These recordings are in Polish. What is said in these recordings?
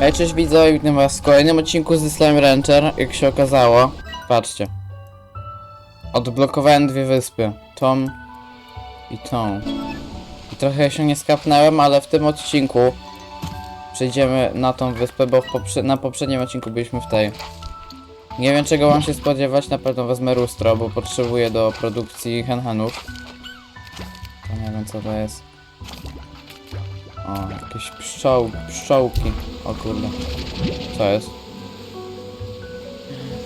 Hej, cześć widzowie, witam was w kolejnym odcinku z Slime Rancher, jak się okazało. Patrzcie. Odblokowałem dwie wyspy. Tą i tą. I trochę się nie skapnąłem, ale w tym odcinku przejdziemy na tą wyspę, bo poprze na poprzednim odcinku byliśmy w tej. Nie wiem czego mam się spodziewać, na pewno wezmę lustro, bo potrzebuję do produkcji henhenów. To nie wiem co to jest. O, jakieś pszczoł, pszczołki. O kurde. Co jest?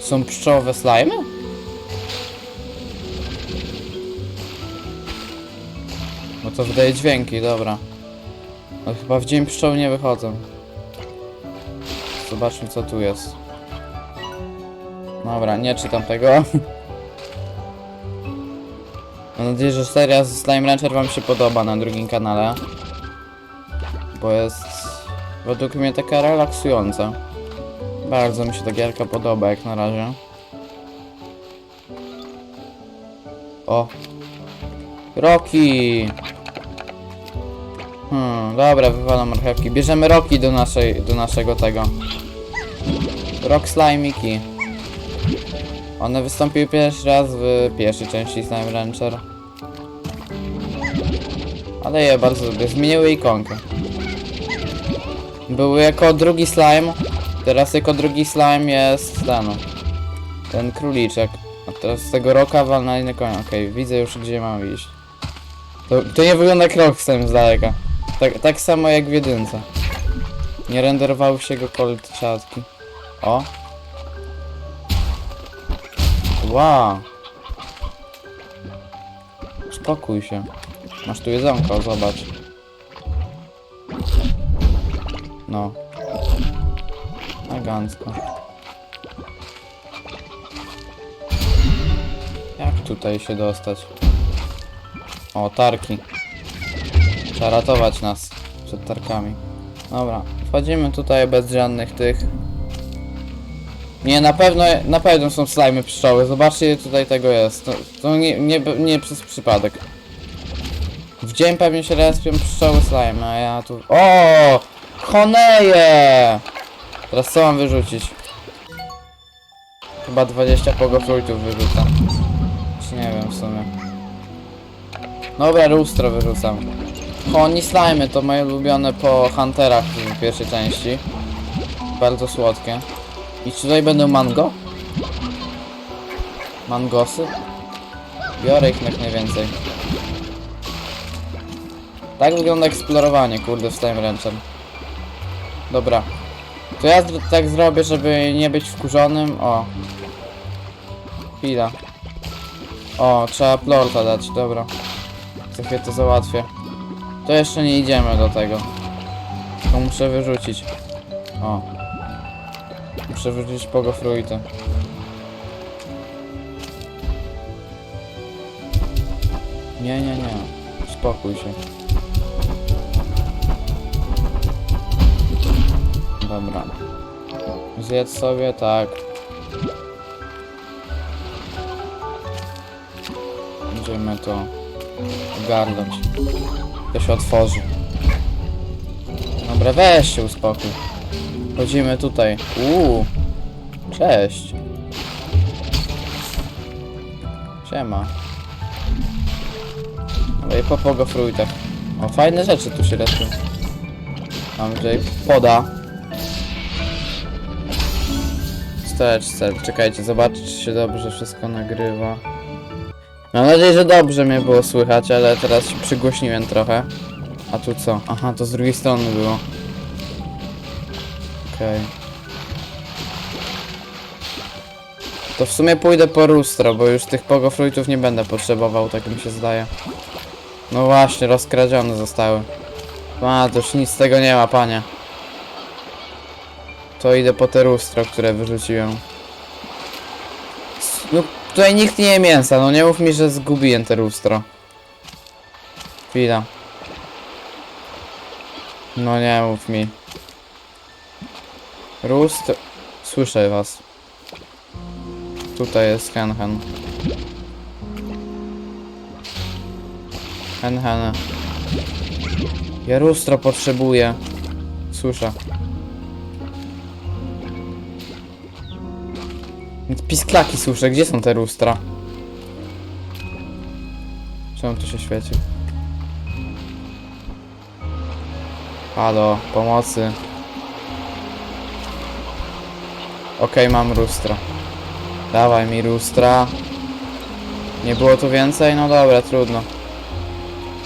Są pszczołowe slimy? No to wydaje dźwięki, dobra. No chyba w dzień pszczoł nie wychodzą. Zobaczmy co tu jest. Dobra, nie czytam tego. Mam nadzieję, że seria z Slime Rancher wam się podoba na drugim kanale. Bo jest według mnie taka relaksująca. Bardzo mi się ta gierka podoba jak na razie. O! Roki! Hmm, dobra, wywalam marchewki. Bierzemy Roki do naszej, do naszego tego. Rock Slimiki. One wystąpiły pierwszy raz w pierwszej części Slime Rancher. Ale je bardzo lubię. Zmieniły ikonkę. Był jako drugi slime, teraz jako drugi slime jest ten, ten króliczek. A teraz z tego roka walna inny koń. Okej, widzę już gdzie mam iść. To, to nie wygląda jak rok z daleka. Tak, tak samo jak w jedynce. Nie renderowały się go kolczatki. O! Wow! Uspokój się. Masz tu jedzonko, zobacz. No. Elegancko. Jak tutaj się dostać? O, tarki. Trzeba ratować nas przed tarkami. Dobra, wchodzimy tutaj bez żadnych tych. Nie, na pewno, na pewno są slajmy pszczoły. Zobaczcie, tutaj tego jest. To, to nie, nie, nie przez przypadek. W dzień pewnie się respią pszczoły slime, a ja tu... O! Honeje! Teraz co mam wyrzucić? Chyba 20 pogofruitów wyrzucam. Nie wiem w sumie. Dobra, lustro wyrzucam. Honey slime to moje ulubione po hunterach w pierwszej części. Bardzo słodkie. I czy tutaj będą mango? Mangosy? Biorę ich jak najwięcej. Tak wygląda eksplorowanie, kurde, w Slime Rancher. Dobra. To ja tak zrobię, żeby nie być wkurzonym. O. Chwila. O, trzeba plorta dać, dobra. Za chwilę to załatwię. To jeszcze nie idziemy do tego. Tylko muszę wyrzucić. O. Muszę wyrzucić pogofruity. Nie, nie, nie. Spokój się. Dobra. Zjedz sobie, tak. Będziemy to ogarnąć. To się otworzy. Dobra, weź się uspokój. Chodzimy tutaj. Uuu. Cześć. Siema. Dobra, i po pogofruitach. O, fajne rzeczy tu się lepią. Mam tutaj poda. Czekajcie, zobaczcie czy się dobrze wszystko nagrywa. Mam nadzieję, że dobrze mnie było słychać, ale teraz się przygłośniłem trochę. A tu co? Aha, to z drugiej strony było. Okej. To w sumie pójdę po lustro, bo już tych pogofruitów nie będę potrzebował, tak mi się zdaje. No właśnie, rozkradzione zostały. A, to już nic z tego nie ma, panie. To idę po te lustro, które wyrzuciłem. No, tutaj nikt nie je mięsa, no nie mów mi, że zgubiłem te lustro. Chwila. No nie mów mi. Rust... Słyszę was. Tutaj jest hen hen. Hen hen. Ja lustro potrzebuję. Słyszę. Pisklaki słyszę, gdzie są te lustra? Czemu tu się świeci? Halo, pomocy. Okej, mam lustro. Dawaj mi lustra. Nie było tu więcej? No dobra, trudno.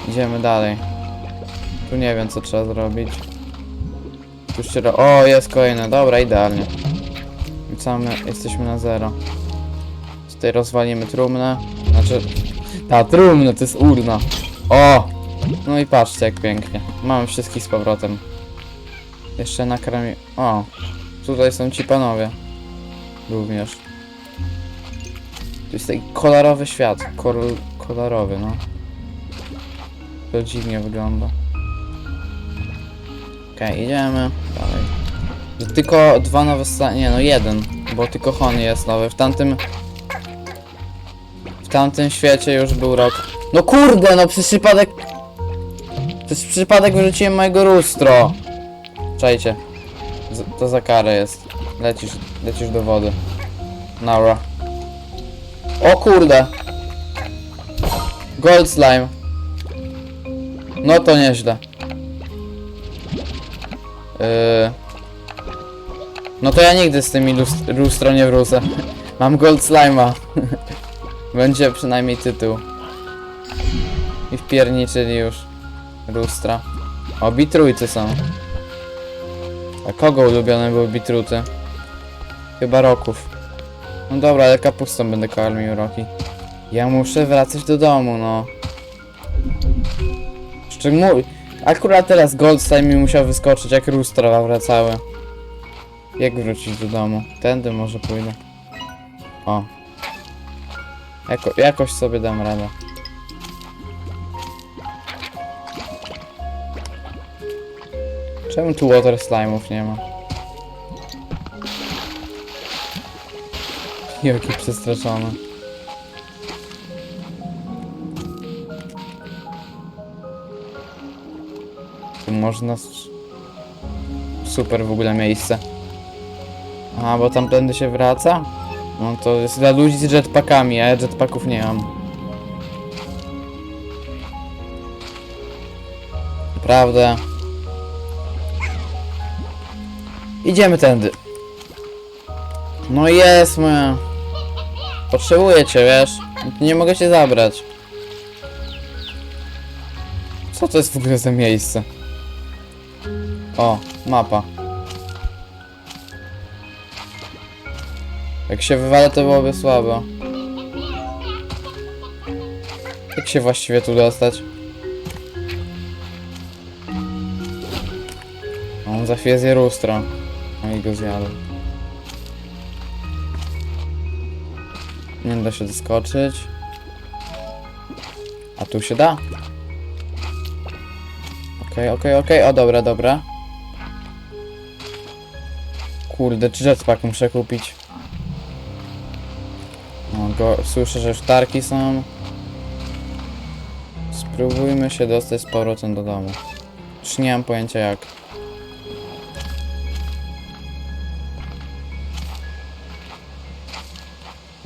Idziemy dalej. Tu nie wiem, co trzeba zrobić. Tu się. O, jest kolejne. Dobra, idealnie. I co my? Jesteśmy na zero. Tutaj rozwalimy trumnę. Znaczy... Ta trumna, to jest urna. O! No i patrzcie, jak pięknie. Mamy wszystkich z powrotem. Jeszcze nakrami... O! Tutaj są ci panowie. Również. To jest taki kolorowy świat. Kol kolorowy, no. To dziwnie wygląda. Okej, idziemy dalej. Tylko dwa nowe sta... Nie no, jeden. Bo tylko Hon jest nowy. W tamtym... W tamtym świecie już był rok. No kurde, no przez przypadek... Przez przypadek wyrzuciłem mojego lustro. Czajcie. To za karę jest. Lecisz, lecisz do wody. Naura. O kurde. Gold slime. No to nieźle. Yy. No to ja nigdy z tymi lust lustro nie wrócę. Mam gold slime'a. Będzie przynajmniej tytuł. I wpierniczyli już lustra. O, bitruty są. A kogo ulubione były bitruty? Chyba roków. No dobra, ale kapustą będę karmił roki. Ja muszę wracać do domu, no. Szczególnie... Akurat teraz Goldstein mi musiał wyskoczyć, jak lustra wracały. Jak wrócić do domu? Tędy może pójdę. O. Jako, jakoś sobie dam radę. Czemu tu water slime'ów nie ma? Jaki przestraszony. Tu można... Super w ogóle miejsce. A, bo tamtędy się wraca? No to jest dla ludzi z jetpackami, a ja jetpacków nie mam. Prawda. Idziemy tędy. No jest moja. Potrzebuję cię, wiesz? Nie mogę cię zabrać. Co to jest w ogóle za miejsce? O, mapa. Jak się wywalę, to byłoby słabo. Jak się właściwie tu dostać? On za chwilę zje lustro. No i go zjadł. Nie da się doskoczyć. A tu się da? Okej, okej, okej. O, dobra, dobra. Kurde, czy jetpack muszę kupić? Go, słyszę, że już tarki są. Spróbujmy się dostać z powrotem do domu. Już nie mam pojęcia jak.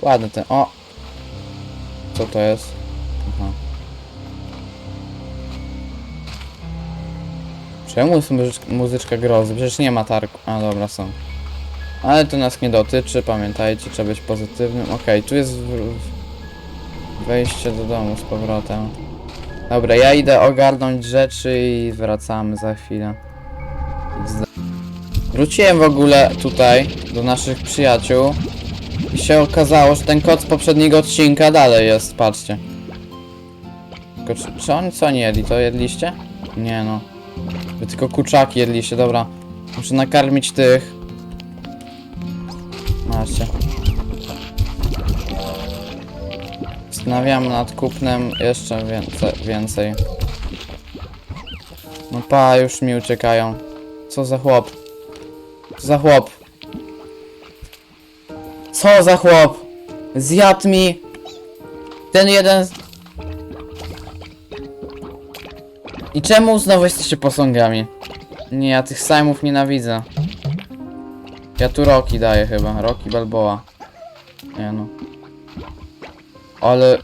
Ładny ten. O! Co to jest? Aha. Czemu jest muzyczka, muzyczka grozy? Przecież nie ma targu. A dobra, są. Ale to nas nie dotyczy, pamiętajcie, trzeba być pozytywnym. Okej, tu jest wejście do domu z powrotem. Dobra, ja idę ogarnąć rzeczy i wracamy za chwilę. Wróciłem w ogóle tutaj do naszych przyjaciół i się okazało, że ten kot z poprzedniego odcinka dalej jest, patrzcie. Tylko czy, czy oni co nie jedli? To jedliście? Nie no. Wy tylko kurczaki jedliście, dobra. Muszę nakarmić tych. Macie. Zastanawiam nad kupnem jeszcze więcej. więcej. No pa, już mi uciekają. Co za chłop? Co za chłop? Co za chłop? Zjadł mi ten jeden. I czemu znowu jesteście posągami? Nie, ja tych sajmów nienawidzę. Ja tu Roki daję chyba, Roki Balboa. Nie no. Ale...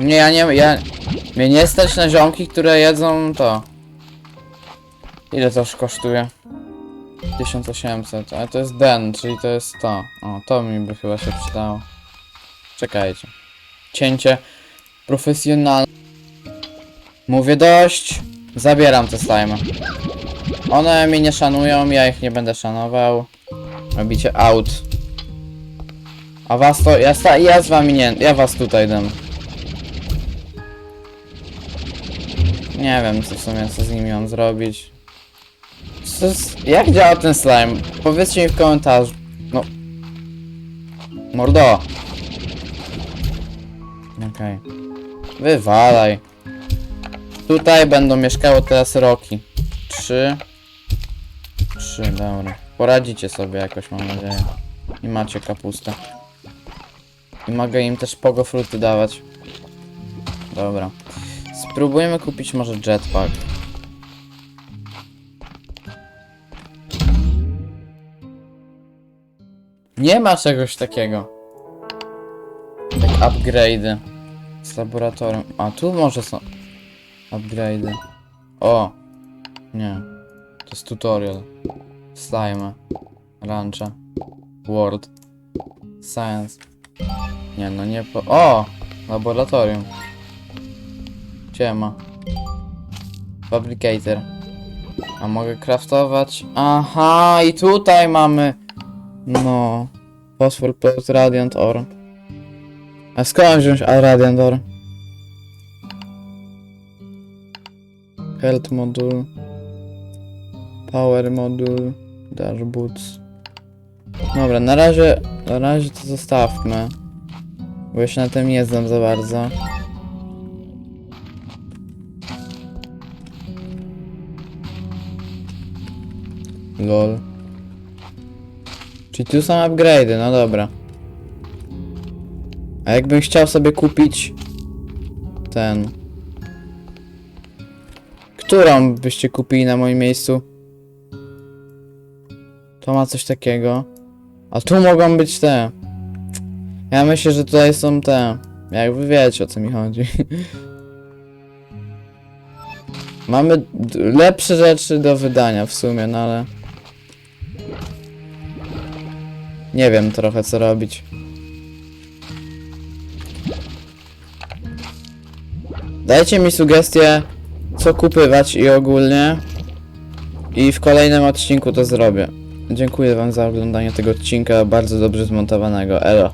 Nie, ja nie... Ja... Mnie nie stać na ziomki, które jedzą to. Ile to już kosztuje? 1800, ale to jest den, czyli to jest to. O, to mi by chyba się przydało. Czekajcie. Cięcie profesjonalne. Mówię dość. Zabieram te slime. One mnie nie szanują, ja ich nie będę szanował. Robicie out. A was to, ja, sta, ja z wami nie, ja was tutaj dam. Nie wiem co w sumie, co z nimi mam zrobić. Co jak działa ten slime? Powiedzcie mi w komentarzu. No. Mordo. Okej. Wywalaj. Tutaj będą mieszkały teraz roki. Trzy. Trzy, dobra. Poradzicie sobie jakoś, mam nadzieję. I macie kapustę. I mogę im też pogofruty dawać. Dobra. Spróbujemy kupić może jetpack. Nie ma czegoś takiego. Jak upgrade'y. Z laboratorium. A tu może są upgrade'y. O! Nie. Jest tutorial. Slime. Rancha. Word. Science. Nie no nie po... O! Laboratorium. Ciema. Fabricator. A mogę craftować? Aha, i tutaj mamy... No. Phosphor plus Radiant Ore. A skąd wziąć a Radiant Ore? Health modul. Power modul. Dash boots. Dobra, na razie, na razie to zostawmy. Bo ja się na tym nie znam za bardzo. Lol. Czyli tu są upgrade'y, no dobra. A jakbym chciał sobie kupić ten. Którą byście kupili na moim miejscu? To ma coś takiego. A tu mogą być te. Ja myślę, że tutaj są te. Jak wy wiecie o co mi chodzi. Mamy lepsze rzeczy do wydania w sumie, no ale. Nie wiem trochę co robić. Dajcie mi sugestie, co kupywać i ogólnie. I w kolejnym odcinku to zrobię. Dziękuję wam za oglądanie tego odcinka bardzo dobrze zmontowanego. Elo.